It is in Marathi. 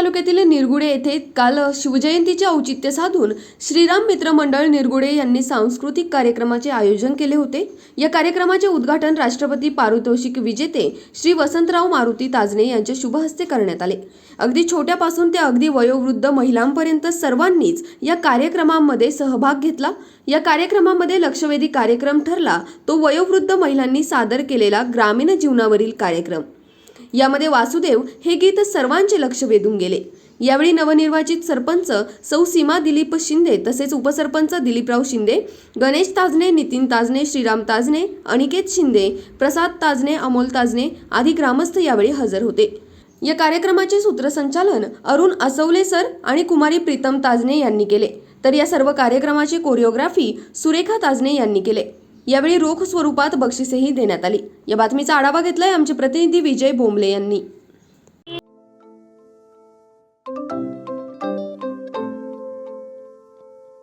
तालुक्यातील निरगुडे येथे काल शिवजयंतीचे औचित्य साधून श्रीराम मित्र मंडळ निरगुडे यांनी सांस्कृतिक कार्यक्रमाचे आयोजन केले होते. या कार्यक्रमाचे उद्घाटन राष्ट्रपती पारितोषिक विजेते श्री वसंतराव मारुती ताजने यांच्या शुभहस्ते करण्यात आले. अगदी छोट्यापासून ते अगदी वयोवृद्ध महिलांपर्यंत सर्वांनीच या कार्यक्रमामध्ये सहभाग घेतला. या कार्यक्रमामध्ये लक्षवेधी कार्यक्रम ठरला. तो वयोवृद्ध महिलांनी सादर केलेला ग्रामीण जीवनावरील कार्यक्रम. यामध्ये वासुदेव हे गीत सर्वांचे लक्ष वेधून गेले. यावेळी नवनिर्वाचित सरपंच सौ सीमा दिलीप शिंदे तसेच उपसरपंच दिलीपराव शिंदे गणेश ताजने नितीन ताजने श्रीराम ताजने अनिकेत शिंदे प्रसाद ताजने अमोल ताजने आदी ग्रामस्थ यावेळी हजर होते. या कार्यक्रमाचे सूत्रसंचालन अरुण असवले सर आणि कुमारी प्रीतम ताजने यांनी केले. तर या सर्व कार्यक्रमाची कोरिओग्राफी सुरेखा ताजने यांनी केले. यावेळी रोख स्वरूपात बक्षिसेही देण्यात आली. या बातमीचा आढावा घेतलाय आमचे प्रतिनिधी विजय बोंबले यांनी.